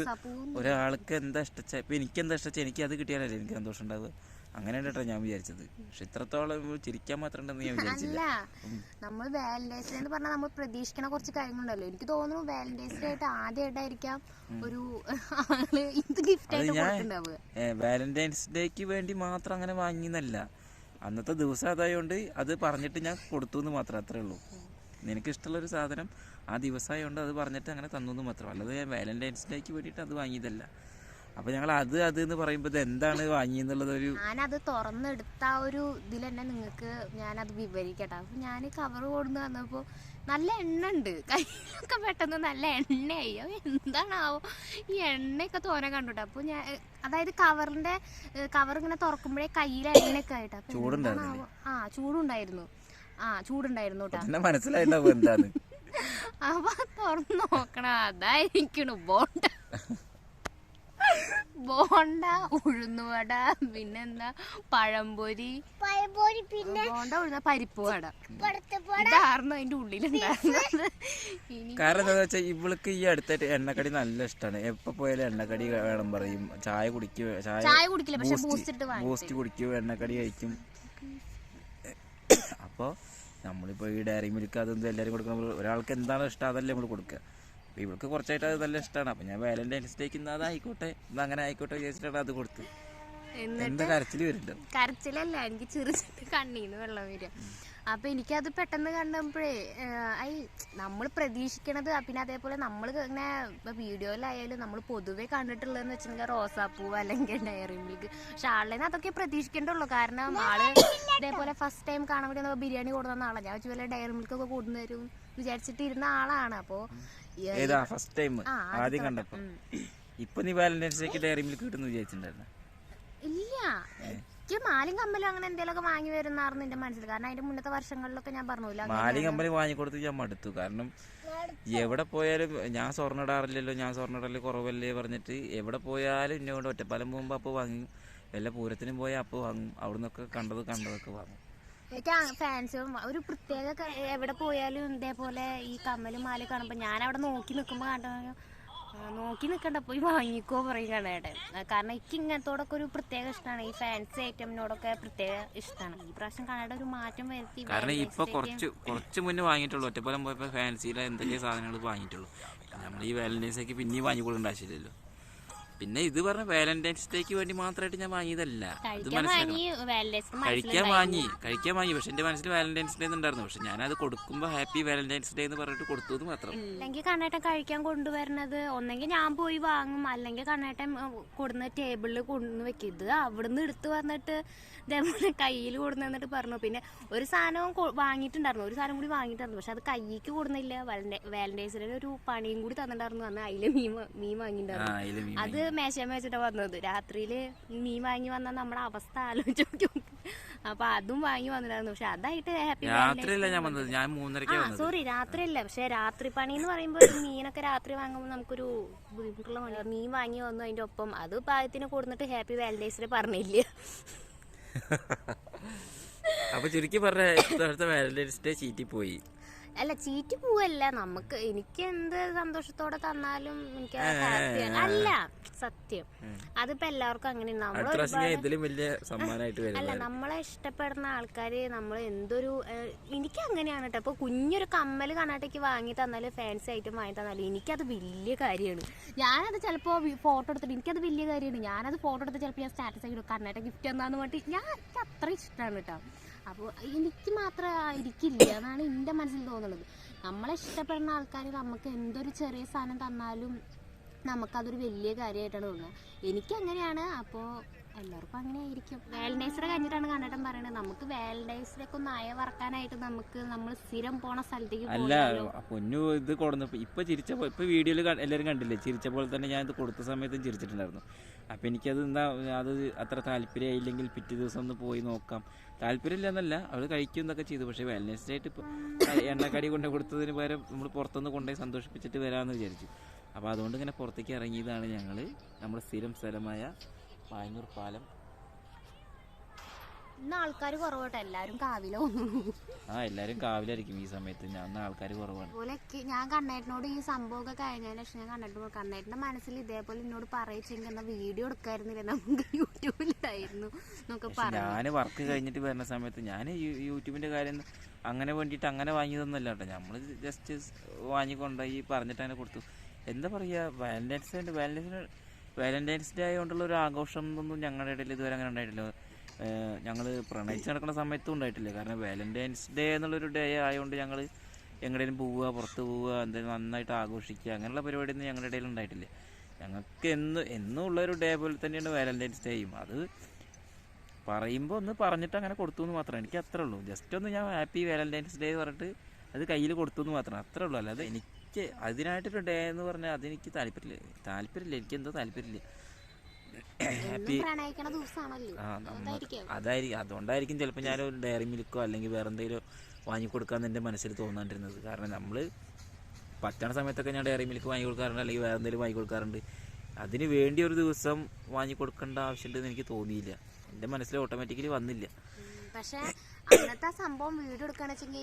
ഒരാൾക്ക് എന്താ ഇഷ്ടച്ച ഇപ്പൊ എനിക്ക് എന്താ ഇഷ്ടച്ച എനിക്ക് അത് കിട്ടിയാലല്ലേ എനിക്ക് സന്തോഷം ഉണ്ടാവുക? അങ്ങനെ കേട്ടോ ഞാൻ വിചാരിച്ചത്. പക്ഷെ ഇത്രത്തോളം ചിരിക്കാൻ മാത്രം ഉണ്ടെന്ന് ഞാൻ വിചാരിച്ചില്ല. അല്ല നമ്മൾ വാലന്റൈൻസ് ഡേ എന്ന് പറഞ്ഞാൽ നമ്മൾ പ്രതീക്ഷിക്കണ കുറച്ച് കാര്യങ്ങളുണ്ടല്ലോ. എനിക്ക് തോന്നുന്നു വാലന്റൈൻസ് ഡേ ആയിട്ട് ആദ്യമായിട്ടായിരിക്കാം ഒരു ആൾ ഇത് ഗിഫ്റ്റ് ആയിട്ട് കൊടുത്തിട്ടുണ്ടാവുക? വാലന്റൈൻസ് ഡേക്ക് വേണ്ടി മാത്രം അങ്ങനെ വാങ്ങിയെന്നല്ല. അന്നത്തെ ദിവസം അതായതുകൊണ്ട് അത് പറഞ്ഞിട്ട് ഞാൻ കൊടുത്തു എന്ന് മാത്രം അത്രേ ഉള്ളൂ. നിനക്ക് ഇഷ്ടമുള്ള ഒരു സാധനം ആ ദിവസമായതുകൊണ്ട് അത് പറഞ്ഞിട്ട് അങ്ങനെ തന്നു എന്ന് മാത്രം. അല്ലാതെ ഞാൻ വാലന്റൈൻസ് ഡേക്ക് വേണ്ടിയിട്ട് അത് വാങ്ങിയതല്ല. അപ്പോൾ ഞങ്ങൾ അത് അത് എന്ന് പറയുമ്പോ എന്താണ് വാങ്ങിയെന്നുള്ളത് ഒരു ഞാനത് തുറന്നെടുത്ത ആ ഒരു ഇതിൽ തന്നെ നിങ്ങൾക്ക് ഞാനത് വിവരിക്കട്ടെ. അപ്പൊ ഞാൻ കവർ കൊടുന്ന് വന്നപ്പോ നല്ല എണ്ണ ഉണ്ട് കയ്യിലൊക്കെ പെട്ടെന്ന് നല്ല എണ്ണയായി. എന്താണാവോ? ഈ എണ്ണയൊക്കെ തോനെ കണ്ടുട്ടോ. അപ്പൊ ഞാൻ അതായത് കവറിന്റെ കവർ ഇങ്ങനെ തുറക്കുമ്പോഴേ കയ്യിൽ എണ്ണയൊക്കെ ആയിട്ട്. അപ്പം എന്താണാവോ? ആ ചൂടുണ്ടായിരുന്നു. ആ ചൂടുണ്ടായിരുന്നു കേട്ടോ എന്താണ് അപ്പൊ തുറന്നു നോക്കണം. അതായിരിക്കണു ബോണ്ട. ബോണ്ട ഉഴുന്നുവട പിന്നെന്താ പഴംപൊരി. പഴംപൊരി പിന്നെ ബോണ്ട ഉഴുന്ന പരിപ്പ് വട. ഇതായിരുന്നു അതിന്റെ ഉള്ളിലുണ്ടായിരുന്നത്. കാരണം എന്താണെന്ന് വെച്ചാൽ ഇവൾക്ക് ഈ അടുത്തായിട്ട് എണ്ണക്കടി നല്ല ഇഷ്ടമാണ് എപ്പൊ പോയാലും എണ്ണക്കടി വേണം പറയും. ചായ കുടിക്കും ചായ കുടിക്കില്ല പക്ഷെ ബൂസ്റ്റ് ബൂസ്റ്റ് കുടിക്കും എണ്ണക്കടി കഴിക്കും. അപ്പോൾ നമ്മളിപ്പോൾ ഈ ഡയറി മിൽക്ക് അതൊന്നും എല്ലാവരും കൊടുക്കുമ്പോൾ ഒരാൾക്ക് എന്താണ് ഇഷ്ടം അതല്ലേ നമ്മൾ കൊടുക്കുക ഇവൾക്ക് കുറച്ചായിട്ട് അത് നല്ല ഇഷ്ടമാണ് അപ്പോൾ ഞാൻ വാലന്റൈൻസ് ഡേക്ക് ഇന്ന് അതായിക്കോട്ടെ. ഇന്ന് അങ്ങനെ ആയിക്കോട്ടെ വിചാരിച്ചിട്ടാണ് അത് കൊടുത്തു എന്താ കരച്ചിൽ വരുന്നുണ്ടോ കരച്ചിലല്ല എനിക്ക് ചിറിച്ചിട്ട് കണ്ണീന്ന് വെള്ളം വരിക. അപ്പൊ എനിക്കത് പെട്ടെന്ന് കണ്ടപ്പോഴേ ഐ നമ്മൾ പ്രതീക്ഷിക്കണത് പിന്നെ അതേപോലെ നമ്മൾ ഇങ്ങനെ വീഡിയോയിലായാലും നമ്മൾ പൊതുവെ കണ്ടിട്ടുള്ളതെന്ന് വെച്ചിട്ടുണ്ടെങ്കിൽ റോസാപ്പൂവ് അല്ലെങ്കിൽ ഡയറി മിൽക്ക്. പക്ഷെ ആളിനെ അതൊക്കെ പ്രതീക്ഷിക്കേണ്ടുള്ളൂ കാരണം ആൾ ഇതേപോലെ ഫസ്റ്റ് ടൈം കാണാൻ വേണ്ടി ബിരിയാണി കൊടുക്കുന്ന ആളാണ് ഞാൻ വെച്ചാൽ ഡയറി മിൽക്ക് ഒക്കെ കൊടുന്നു തരും വിചാരിച്ചിട്ട് ഇരുന്ന ആളാണ്. അപ്പോ ഈ- ഏതാ ഫസ്റ്റ് ടൈം ആദ്യം കണ്ടപ്പോൾ ഇപ്പൊ നീ വാലന്റൈൻസ് ഡേക്ക് ഡയറി മിൽക്ക് കിട്ടുന്നു വിചാരിച്ചിട്ടുണ്ടായിരുന്നു? ഇല്ല. എനിക്ക് മാലിം കമ്മലും അങ്ങനെ എന്തെങ്കിലുമൊക്കെ വാങ്ങി വരുന്നായിരുന്നു എന്റെ മനസ്സിൽ. കാരണം അതിന്റെ മുന്നത്തെ വർഷങ്ങളിലൊക്കെ ഞാൻ പറഞ്ഞില്ല മാലി കമ്പനി വാങ്ങിക്കൊടുത്ത് ഞാൻ മടുത്തു. കാരണം എവിടെ പോയാലും ഞാൻ സ്വർണ ഇടാറില്ലല്ലോ ഞാൻ സ്വർണ ഇടൽ കുറവല്ലേ പറഞ്ഞിട്ട് എവിടെ പോയാലും എന്നെ കൊണ്ട് ഒറ്റപ്പാലം പോകുമ്പോൾ അപ്പോൾ വാങ്ങും വല്ല പൂരത്തിനും പോയാൽ അപ്പോൾ വാങ്ങും. അവിടെ നിന്നൊക്കെ കണ്ടത് കണ്ടതൊക്കെ വാങ്ങും. എനിക്ക് ഫാൻസ് ഒരു പ്രത്യേക എവിടെ പോയാലും ഇതേപോലെ ഈ കമ്മലും മാല കാണുമ്പോൾ ഞാൻ അവിടെ നോക്കി നിൽക്കുമ്പോൾ കണ്ടു നോക്കി നിൽക്കണ്ട പോയി വാങ്ങിക്കോ പറയും കണ്ണേട്ടൻ കാരണം എനിക്ക് ഇങ്ങനത്തോടൊക്കെ ഒരു പ്രത്യേക ഇഷ്ടമാണ്. ഈ ഫാൻസി ഐറ്റമിനോടൊക്കെ പ്രത്യേക ഇഷ്ടമാണ്. ഈ പ്രാവശ്യം കണ്ണയുടെ ഒരു മാറ്റം വരുത്തി കാരണം ഇപ്പൊ കുറച്ച് കുറച്ച് മുന്നേ വാങ്ങിയിട്ടുള്ളൂ. ഒറ്റപ്പാലം പോയപ്പോൾ ഫാൻസിയിലെ എന്തൊക്കെ സാധനങ്ങൾ വാങ്ങിയിട്ടുള്ളൂ. നമ്മൾ ഈ വാലന്റൈൻസ് ഒക്കെ പിന്നെയും വാങ്ങിക്കൊള്ളേണ്ട ആവശ്യമില്ലല്ലോ. പിന്നെ ഇത് പറഞ്ഞ വാലന്റൈൻസ് ഡേക്ക് വേണ്ടി മാത്രമായിട്ട് ഞാൻ വാങ്ങിയതല്ല. ഇത് കഴിക്കാൻ മനസ്സിലാക്കണം. വാങ്ങി കഴിക്കാൻ വാങ്ങി കഴിക്കാൻ വാങ്ങി. പക്ഷെ എന്റെ മനസ്സിൽ വാലന്റൈൻസ് ഡേ ഉണ്ടായിരുന്നു പക്ഷെ ഞാൻ അത് കൊടുക്കുമ്പോൾ ഹാപ്പി വാലന്റൈൻസ് ഡേ എന്ന് പറഞ്ഞിട്ട് കൊടുത്തു എന്ന് മാത്രം. അല്ലെങ്കിൽ കണ്ണേട്ടൻ കഴിക്കാൻ കൊണ്ടുവരുന്നത് ഒന്നെങ്കിൽ ഞാൻ പോയി വാങ്ങും. അല്ലെങ്കിൽ കണ്ണേട്ടൻ കൊടുന്ന ടേബിളിൽ കൊണ്ടു വെക്കും. ഇത് അവിടുന്ന് എടുത്തു വന്നിട്ട് ഇതേപോലെ കയ്യിൽ കൊടുന്നു വന്നിട്ട് പറഞ്ഞു. പിന്നെ ഒരു സാധനവും വാങ്ങിയിട്ടുണ്ടായിരുന്നു. ഒരു സാധനം കൂടി വാങ്ങിയിട്ടുണ്ടായിരുന്നു. പക്ഷെ അത് കയ്യിക്ക് കൊടുന്നില്ല. വാലന്റൈൻസ് ഡേ ഒരു പണിയും കൂടി തന്നിട്ടുണ്ടായിരുന്നു. അന്ന് അതിലെ മീൻ മീൻ വാങ്ങിയിട്ടുണ്ടായിരുന്നു. അത് മേശമ വെച്ചിട്ടാ വന്നത്. രാത്രിയിൽ മീൻ വാങ്ങി വന്നാൽ നമ്മുടെ അവസ്ഥ ആലോചിച്ച് നോക്കി അപ്പൊ അതും വാങ്ങി വന്നിട്ടായിരുന്നു പക്ഷെ അതായിട്ട് ഹാപ്പി രാത്രിയല്ല ഞാൻ വന്നത്? ഞാൻ മൂന്നരക്ക് ആ സോറി രാത്രിയല്ല. പക്ഷെ രാത്രി പണി എന്ന് പറയുമ്പോ മീനൊക്കെ രാത്രി വാങ്ങുമ്പോൾ നമുക്കൊരു ബുദ്ധിമുട്ടുള്ള മീൻ വാങ്ങി വന്നു അതിന്റെ ഒപ്പം അത് പാകത്തിന് കൊടുത്തിട്ട് ഹാപ്പി വാലന്റൈൻസ് ഡേ പറഞ്ഞില്ല. അപ്പൊ ചുരുക്കി പറഞ്ഞ വാലന്റൈൻസ് ഡേ ചീറ്റി പോയി അല്ല ചീറ്റ് പോവല്ല. നമുക്ക് എനിക്ക് എന്ത് സന്തോഷത്തോടെ തന്നാലും എനിക്ക് ഹാപ്പിയാണ് അല്ല സത്യം. അതിപ്പോ എല്ലാവർക്കും അങ്ങനെ അല്ല നമ്മളെ ഇഷ്ടപ്പെടുന്ന ആൾക്കാര് നമ്മൾ എന്തൊരു എനിക്ക് അങ്ങനെയാണ് കേട്ടോ ഇപ്പൊ കുഞ്ഞൊരു കമ്മൽ കർണാടകയ്ക്ക് വാങ്ങി തന്നാലും ഫാൻസി ഐറ്റം വാങ്ങി തന്നാലും എനിക്കത് വലിയ കാര്യമാണ്. ഞാനത് ചിലപ്പോ ഫോട്ടോ എടുത്തിട്ട് എനിക്കത് വലിയ കാര്യമാണ്. ഞാനത് ഫോട്ടോ എടുത്ത് ചിലപ്പോൾ ഞാൻ സ്റ്റാറ്റസ് ആക്കി ഇടും. കർണാടക ഗിഫ്റ്റ് എന്താന്ന് പറഞ്ഞിട്ട് ഞാൻ അത്ര ഇഷ്ടമാണ് കേട്ടോ അപ്പോൾ എനിക്ക് മാത്രം ആയിരിക്കില്ല എന്നാണ് എന്റെ മനസ്സിൽ തോന്നുന്നത്. നമ്മളെ ഇഷ്ടപ്പെടുന്ന ആൾക്കാർ നമുക്ക് എന്തൊരു ചെറിയ സാധനം തന്നാലും നമുക്കതൊരു വലിയ കാര്യമായിട്ടാണ് തോന്നുക. എനിക്കങ്ങനെയാണ്. അപ്പോൾ എല്ലാവർക്കും അങ്ങനെ ആയിരിക്കും വാലന്റൈൻസ് ഡേ കഴിഞ്ഞിട്ടാണ് കണ്ടിട്ടും പറയുന്നത് നമുക്ക് വാലന്റൈൻസ് ഡേ ഒക്കെ ഒന്ന് അയ വറക്കാനായിട്ട് നമുക്ക് നമ്മൾ സ്ഥിരം പോണ സ്ഥലത്തേക്ക് അല്ല പൊന്നു ഇത് കൊടുന്നപ്പോ ഇപ്പൊ ചിരിച്ചപ്പോ ഇപ്പൊ വീഡിയോയിൽ എല്ലാവരും കണ്ടില്ലേ? ചിരിച്ച പോലെ തന്നെ ഞാൻ ഇത് കൊടുത്ത സമയത്തും ചിരിച്ചിട്ടുണ്ടായിരുന്നു. അപ്പൊ എനിക്കത് എന്താ അത് അത്ര താല്പര്യമായില്ലെങ്കിൽ പിറ്റേ ദിവസം ഒന്ന് പോയി നോക്കാം. താല്പര്യമില്ല എന്നല്ല അവൾ കഴിക്കും എന്നൊക്കെ ചെയ്തു. പക്ഷേ വാലന്റൈൻസ് ഡേ ആയിട്ട് ഇപ്പൊ എണ്ണക്കടി കൊണ്ട് കൊടുത്തതിന് പകരം നമ്മൾ പുറത്തുനിന്ന് കൊണ്ടുപോയി സന്തോഷിപ്പിച്ചിട്ട് വരാമെന്ന് വിചാരിച്ചു. അപ്പോൾ അതുകൊണ്ട് ഇങ്ങനെ പുറത്തേക്ക് ഇറങ്ങിയതാണ് ഞങ്ങൾ നമ്മുടെ സ്ഥിരം സ്ഥലമായ മായന്നൂർ പാലം. ഇന്ന് ആൾക്കാർ കുറവട്ടെ? എല്ലാവരും കാവില ആ എല്ലാവരും കാവിലായിരിക്കും ഈ സമയത്ത്. ഞാൻ ആൾക്കാർ കുറവാണ്. അതുപോലെ ഞാൻ കണ്ണേട്ടനോട് ഈ സംഭവമൊക്കെ കഴിഞ്ഞതിന് ശേഷം ഞാൻ കണ്ടിട്ട് കണ്ണേട്ടന്റെ മനസ്സിൽ ഇതേപോലെ എന്നോട് പറയിച്ചെങ്കിൽ എന്നാ വീഡിയോ എടുക്കായിരുന്നില്ല? നമുക്ക് യൂട്യൂബിലായിരുന്നു നമുക്ക് പറഞ്ഞു. ഞാൻ വർക്ക് കഴിഞ്ഞിട്ട് വരുന്ന സമയത്ത് ഞാൻ യൂട്യൂബിന്റെ കാര്യം അങ്ങനെ വേണ്ടിട്ട് അങ്ങനെ വാങ്ങിയതൊന്നുമല്ല കേട്ടോ. നമ്മൾ ജസ്റ്റ് വാങ്ങിക്കൊണ്ടുപോയി പറഞ്ഞിട്ട് അങ്ങനെ കൊടുത്തു. എന്താ പറയുക Valentine's Day Valentine's Valentine's Day ആയതുകൊണ്ടുള്ള ഒരു ആഘോഷം ഒന്നും ഞങ്ങളുടെ ഇടയിൽ ഇതുവരെ അങ്ങനെ ഉണ്ടായിട്ടില്ല. ഞങ്ങൾ പ്രണയിച്ച് നടക്കുന്ന സമയത്തും ഉണ്ടായിട്ടില്ല. കാരണം വാലന്റൈൻസ് ഡേ എന്നുള്ളൊരു ഡേ ആയതുകൊണ്ട് ഞങ്ങൾ എങ്ങടേലും പോവുക പുറത്ത് പോവുക എന്തെങ്കിലും നന്നായിട്ട് ആഘോഷിക്കുക അങ്ങനെയുള്ള പരിപാടിയൊന്നും ഞങ്ങളുടെ ഇടയിൽ ഉണ്ടായിട്ടില്ല. ഞങ്ങൾക്ക് എന്ന് എന്നും ഉള്ളൊരു ഡേ പോലെ തന്നെയാണ് വാലന്റൈൻസ് ഡേയും അത് പറയുമ്പോൾ ഒന്ന് പറഞ്ഞിട്ട് അങ്ങനെ കൊടുത്തു എന്ന് മാത്രമേ എനിക്ക് അത്രേ ഉള്ളൂ. ജസ്റ്റ് ഒന്ന് ഞാൻ ഹാപ്പി വാലന്റൈൻസ് ഡേ പറഞ്ഞിട്ട് അത് കയ്യിൽ കൊടുത്തു എന്ന് മാത്രമേ അത്രേ ഉള്ളൂ. അല്ലാതെ എനിക്ക് അതിനായിട്ടൊരു ഡേ എന്ന് പറഞ്ഞാൽ അതെനിക്ക് താല്പര്യമില്ല. താല്പര്യമില്ല. എനിക്ക് എന്തോ താല്പര്യമില്ല ഹാപ്പി ആ അതായിരിക്കും അതായിരിക്കും അതുകൊണ്ടായിരിക്കും ചിലപ്പോൾ ഞാൻ ഒരു ഡയറി മിൽക്കോ അല്ലെങ്കിൽ വേറെ എന്തെങ്കിലും വാങ്ങിക്കൊടുക്കാന്ന് എന്റെ മനസ്സിൽ തോന്നാണ്ടിരുന്നത്. കാരണം നമ്മൾ പറ്റണ സമയത്തൊക്കെ ഞാൻ ഡയറി മിൽക്ക് വാങ്ങി കൊടുക്കാറുണ്ട് അല്ലെങ്കിൽ വേറെ എന്തെങ്കിലും വാങ്ങി കൊടുക്കാറുണ്ട്. അതിന് വേണ്ടി ഒരു ദിവസം വാങ്ങി കൊടുക്കേണ്ട ആവശ്യമുണ്ടെന്ന് എനിക്ക് തോന്നിയില്ല. എന്റെ മനസ്സിൽ ഓട്ടോമാറ്റിക്കലി വന്നില്ല. പക്ഷെ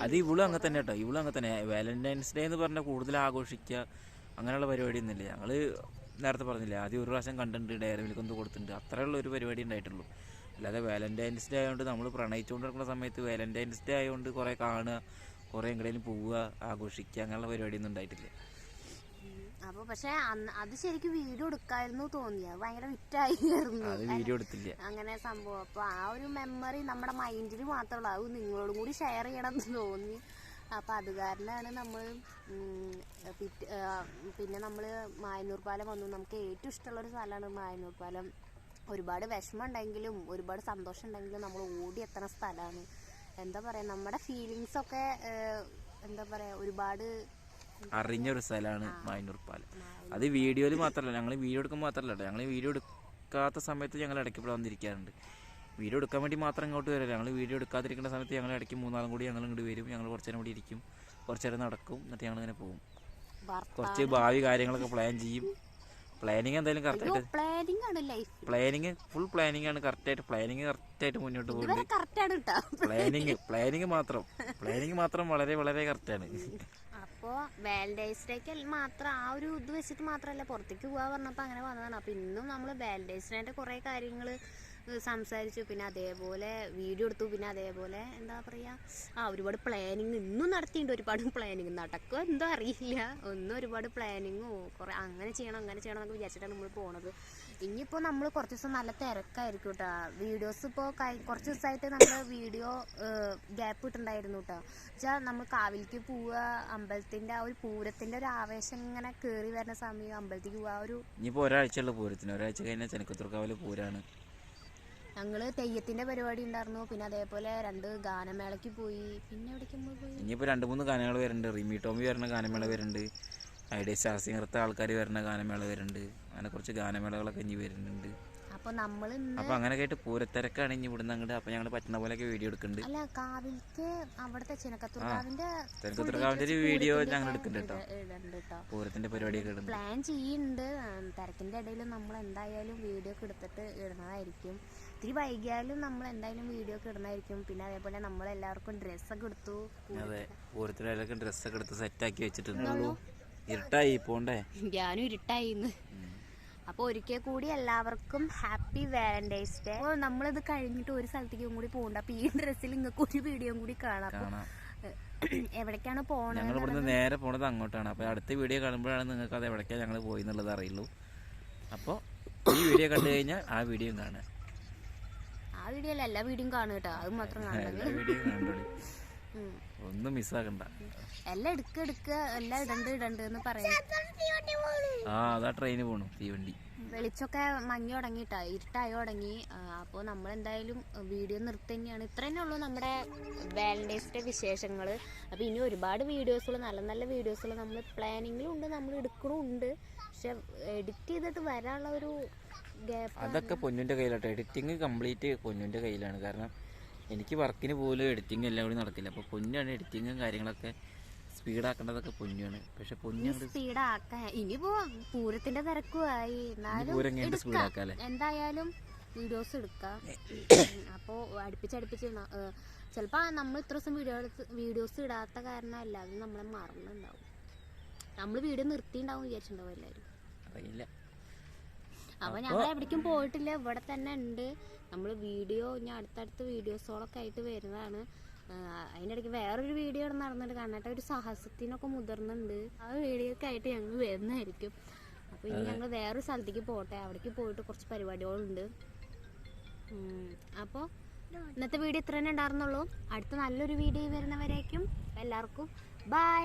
അത് ഇവളും അങ്ങനെ തന്നെ കേട്ടോ. ഇവളും അങ്ങനെ തന്നെ. വാലന്റൈൻസ് ഡേ എന്ന് പറഞ്ഞാൽ കൂടുതൽ ആഘോഷിക്കുക അങ്ങനെയുള്ള പരിപാടി ഒന്നുമില്ല ഞങ്ങൾ നേരത്തെ പറഞ്ഞില്ലേ ആദ്യം ഒരു പ്രാവശ്യം കണ്ടിട്ടുണ്ട് ഡയറി മിൽക്ക് ഒന്ന് കൊടുത്തിട്ടുണ്ട്. അത്രയുള്ള ഒരു പരിപാടി ഉണ്ടായിട്ടുള്ളൂ. അല്ലാതെ വാലന്റൈൻസ് ഡേ ആയതുകൊണ്ട് നമ്മൾ പ്രണയിച്ചുകൊണ്ടിരിക്കുന്ന സമയത്ത് വാലന്റൈൻസ് ഡേ ആയതുകൊണ്ട് കുറേ കാണുക കുറേ എങ്ങടേലും പോവുക ആഘോഷിക്കുക അങ്ങനെയുള്ള പരിപാടിയൊന്നും ഉണ്ടായിട്ടില്ല. അപ്പൊ പക്ഷെ അത് ശരിക്കും വീഡിയോ എടുക്കായിരുന്നു തോന്നിയ ഭയങ്കര വിറ്റായിരുന്നു. അങ്ങനെ സംഭവം. അപ്പൊ ആ ഒരു മെമ്മറി നമ്മുടെ മൈൻഡിൽ മാത്രമല്ല അത് നിങ്ങളോടും കൂടി ഷെയർ ചെയ്യണം എന്ന് തോന്നി. അപ്പൊ അത് കാരണമാണ് നമ്മൾ പിന്നെ നമ്മൾ മായന്നൂർ പാലം വന്നു. നമുക്ക് ഏറ്റവും ഇഷ്ടമുള്ള ഒരു സ്ഥലമാണ് മായന്നൂർ പാലം. ഒരുപാട് വിഷമം ഉണ്ടെങ്കിലും ഒരുപാട് സന്തോഷം ഉണ്ടെങ്കിലും നമ്മൾ ഓടി എത്തണ സ്ഥലമാണ്. എന്താ പറയാ നമ്മുടെ ഫീലിങ്സ് ഒക്കെ എന്താ പറയാ ഒരുപാട് അറിഞ്ഞൊരു സ്ഥലമാണ് മായന്നൂർ പാലം. അത് വീഡിയോയിൽ മാത്രമല്ല ഞങ്ങൾ വീഡിയോ എടുക്കുമ്പോൾ മാത്രമല്ല കേട്ടോ. ഞങ്ങൾ വീഡിയോ എടുക്കാത്ത സമയത്ത് ഞങ്ങൾ ഇടയ്ക്ക് ഇവിടെ വന്നിരിക്കാറുണ്ട്. വീഡിയോ എടുക്കാൻ വേണ്ടി മാത്രം ഇങ്ങോട്ട് വരില്ല. ഞങ്ങൾ വീഡിയോ എടുക്കാതിരിക്കുന്ന സമയത്ത് ഞങ്ങൾ ഇടയ്ക്ക് മൂന്നാളും കൂടി ഞങ്ങൾ ഇങ്ങോട്ട് വരും. ഞങ്ങൾ കുറച്ച് നേരം കൂടി ഇരിക്കും. കുറച്ച് നേരം നടക്കും. എന്നിട്ട് ഞങ്ങൾ ഇങ്ങനെ പോകും കുറച്ച് ഭാവി കാര്യങ്ങളൊക്കെ പ്ലാൻ ചെയ്യും. പ്ലാനിങ് എന്തായാലും കറക്റ്റ് കറക്റ്റായിട്ട് പ്ലാനിങ് ഫുൾ പ്ലാനിങ് ആണ് കറക്റ്റായിട്ട് പ്ലാനിങ് കറക്റ്റായിട്ട് മുന്നോട്ട് പോകുന്നത് പ്ലാനിങ് പ്ലാനിങ് മാത്രം. പ്ലാനിങ് മാത്രം വളരെ വളരെ കറക്റ്റാണ് അപ്പോൾ വാലന്റൈൻസ് ഡേക്ക് മാത്രം ആ ഒരു ഇത് വെച്ചിട്ട് മാത്രമല്ല പുറത്തേക്ക് പോകാൻ പറഞ്ഞപ്പോൾ അങ്ങനെ വന്നതാണ്. അപ്പോൾ ഇന്നും നമ്മൾ വാലന്റൈൻസ് ഡേന്റെ കുറേ കാര്യങ്ങൾ സംസാരിച്ചു. പിന്നെ അതേപോലെ വീഡിയോ എടുത്തു. പിന്നെ അതേപോലെ എന്താ പറയുക ആ ഒരുപാട് പ്ലാനിങ് ഇന്നും നടത്തിയിട്ടുണ്ട് ഒരുപാട് പ്ലാനിങ് നടക്കുമോ എന്തോ അറിയില്ല. ഒന്നും ഒരുപാട് പ്ലാനിങ്ങോ കുറേ അങ്ങനെ ചെയ്യണം അങ്ങനെ ചെയ്യണം എന്നൊക്കെ വിചാരിച്ചിട്ടാണ് നമ്മൾ പോണത്. ഇനിയിപ്പോൾ നമ്മൾ കുറച്ച് ദിവസം നല്ല തിരക്കായിരിക്കും കേട്ടോ വീഡിയോസ് ഇപ്പോ കുറച്ച് ദിവസമായിട്ട് നമ്മൾ വീഡിയോ ഗ്യാപ്പ് ഇട്ടുണ്ടായിരുന്നു കേട്ടോ വെച്ചാൽ നമ്മൾ കാവിലേക്ക് പോവുക അമ്പലത്തിന്റെ ആ ഒരു പൂരത്തിന്റെ ഒരു ആവേശം ഇങ്ങനെ കേറി വരുന്ന സമയം അമ്പലത്തിലേക്ക് പോവുക ആ ഒരു ഇനിയിപ്പോൾ ഒരാഴ്ചയുള്ള പൂരത്തിന്. ഒരാഴ്ച കഴിഞ്ഞാൽ ചെനക്കത്തൂർക്കാവിലെ പൂരാണ്. ഞങ്ങൾ തെയ്യത്തിന്റെ പരിപാടി ഉണ്ടായിരുന്നു. പിന്നെ അതേപോലെ രണ്ട് ഗാനമേളയ്ക്ക് പോയി. പിന്നെ എവിടേക്ക് പോയി? ഇനിയിപ്പോൾ രണ്ട് മൂന്ന് ഗാനങ്ങൾ വരുന്നുണ്ട്. റിമി ടോമി വരുന്ന ഗാനമേള വരുന്നുണ്ട്. ഐഡിയ ശാസ്ത്രീയത്തെ ആൾക്കാർ വരുന്ന ഗാനമേള വരുന്നുണ്ട്. അങ്ങനെ കുറച്ച് ഗാനമേളകളൊക്കെ ഇനി വരുന്നുണ്ട്. അപ്പോൾ നമ്മൾ അപ്പൊ അങ്ങനെ കേട്ട് പൂരത്തിരക്കാണ് ഇനി ഇവിടുന്ന് അങ്ങോട്ട് അപ്പൊ ഞങ്ങൾ പറ്റുന്ന പോലെയൊക്കെ വീഡിയോ എടുക്കുന്നുണ്ട് അല്ല കാവിൽക്ക് അവിടുത്തെ ചിനക്കത്തൂർ. കാവിന്റെ ചെറുക്കത്തൂർക്കാവിന്റെ ഒരു വീഡിയോ ഞങ്ങൾ എടുക്കുന്നുണ്ട് കേട്ടോ പൂരത്തിന്റെ പരിപാടിയൊക്കെ ഇടുന്നുണ്ട് പ്ലാൻ ചെയ്യുന്നുണ്ട് തിരക്കിന്റെ ഇടയിൽ നമ്മൾ എന്തായാലും വീഡിയോ ഒക്കെ എടുത്തിട്ട് ഇടുന്നതായിരിക്കും. ഇത്തിരി വൈകിയാലും നമ്മൾ എന്തായാലും വീഡിയോ ഒക്കെ ഇടുന്നതായിരിക്കും. പിന്നെ അതേപോലെ നമ്മൾ എല്ലാവർക്കും ഡ്രസ്സൊക്കെ എടുത്തു അതെ പൂരത്തിലൊക്കെ ഡ്രസ്സൊക്കെ എടുത്ത് സെറ്റാക്കി വെച്ചിട്ടുണ്ടല്ലോ ഇരുട്ടായി പോണ്ടേ? ഞാനും ഇരുട്ടായിന്ന്. അപ്പോൾ ഒരിക്കൽ കൂടി എല്ലാവർക്കും ഹാപ്പി വാലന്റൈൻസ് ഡേ. അപ്പോൾ നമ്മളിത് കഴിഞ്ഞിട്ട് ഒരു സ്ഥലത്തേക്കും കൂടി പോകണ്ട. അപ്പോൾ ഈ ഡ്രസ്സിൽ നിങ്ങൾക്ക് ഒരു വീഡിയോ കൂടി കാണാം. എവിടേക്കാണ് കാണാം. എവിടേക്കാണ് ഞങ്ങൾ ഇവിടുന്ന് നേരെ പോണത് അങ്ങോട്ടാണ്. അപ്പോൾ അടുത്ത വീഡിയോ കാണുമ്പോഴാണ് നിങ്ങൾക്ക് അത് എവിടേക്കാണ് ഞങ്ങൾ പോയി എന്നുള്ളത് അറിയുള്ളൂ. അപ്പോൾ ഈ വീഡിയോ കണ്ടു കഴിഞ്ഞാൽ ആ വീഡിയോ കാണുക. ആ വീഡിയോ അല്ല എല്ലാ വീഡിയോയും കാണും കേട്ടോ. അത് മാത്രം കാണുന്നത്. ഒന്നും മിസ്സാക്കണ്ട എല്ലാം എടുക്ക എടുക്ക എല്ലാം ഇടണ്ട് ഇടണ്ട് എന്ന് പറയാം. ആ അതാ ട്രെയിന് പോണു തീവണ്ടി. വെളിച്ചൊക്കെ മങ്ങി തുടങ്ങിയിട്ടാ ഇരുട്ടായി തുടങ്ങി അപ്പോൾ നമ്മൾ എന്തായാലും വീഡിയോ നിർത്തി തന്നെയാണ് ഇത്ര തന്നെ ഉള്ളൂ നമ്മുടെ വാലന്റൈൻസ് ഡേ വിശേഷങ്ങൾ അപ്പോൾ ഇനി ഒരുപാട് വീഡിയോസുകൾ നല്ല നല്ല വീഡിയോസുകൾ നമ്മൾ പ്ലാനിങ്ങിലും ഉണ്ട് നമ്മൾ എടുക്കണമുണ്ട് പക്ഷെ എഡിറ്റ് ചെയ്തിട്ട് വരാനുള്ള ഒരു ഗ്യാപ്പ് അതൊക്കെ പൊന്നുന്റെ കയ്യിലാട്ടോ. എഡിറ്റിങ് കംപ്ലീറ്റ് പൊന്നുന്റെ കയ്യിലാണ്. കാരണം എനിക്ക് വർക്കിന് പോലും എഡിറ്റിംഗ് എല്ലാം കൂടി നടക്കില്ല. അപ്പോൾ പൊന്നാണ് എഡിറ്റിങ്ങും കാര്യങ്ങളൊക്കെ സ്പീഡാക്കേണ്ടതൊക്കെ പൊന്നാണ് പക്ഷെ പൊന്നാണ് സ്പീഡാക്കാൻ ഇനിയിപ്പോ പൂരത്തിന്റെ തിരക്കുമായി. എന്നാലും എന്തായാലും വീഡിയോസ് എടുക്കാം. അപ്പോൾ അടുപ്പിച്ചടുപ്പിച്ച് ചിലപ്പോൾ നമ്മൾ ഇത്ര ദിവസം വീഡിയോ വീഡിയോസ് ഇടാത്ത കാരണമല്ല അത് നമ്മളെ മറന്നുണ്ടാവും. നമ്മൾ വീഡിയോ നിർത്തിണ്ടാവും വിചാരിച്ചിട്ടുണ്ടാവും എല്ലാരും. അറിയില്ല. അപ്പോൾ ഞങ്ങൾ എവിടേക്കും പോയിട്ടില്ല. ഇവിടെ തന്നെ ഉണ്ട്. നമ്മൾ വീഡിയോ ഇനി അടുത്തടുത്ത് വീഡിയോസോളൊക്കെ ആയിട്ട് വരുന്നതാണ്. അതിന്റെ ഇടയ്ക്ക് വേറൊരു വീഡിയോ നടന്നിട്ട് കണ്ടിട്ട് ഒരു സാഹസത്തിനൊക്കെ മുതിർന്നുണ്ട്. ആ വീഡിയോ ഒക്കെ ആയിട്ട് ഞങ്ങൾ വരുന്നതായിരിക്കും. അപ്പൊ ഇനി ഞങ്ങൾ വേറൊരു സ്ഥലത്തേക്ക് പോട്ടെ. അവിടേക്ക് പോയിട്ട് കുറച്ച് പരിപാടികളുണ്ട്. അപ്പോൾ ഇന്നത്തെ വീഡിയോ ഇത്ര തന്നെ ഉണ്ടായിരുന്നുള്ളൂ. അടുത്ത നല്ലൊരു വീഡിയോ വരുന്നവരേക്കും എല്ലാവർക്കും ബൈ.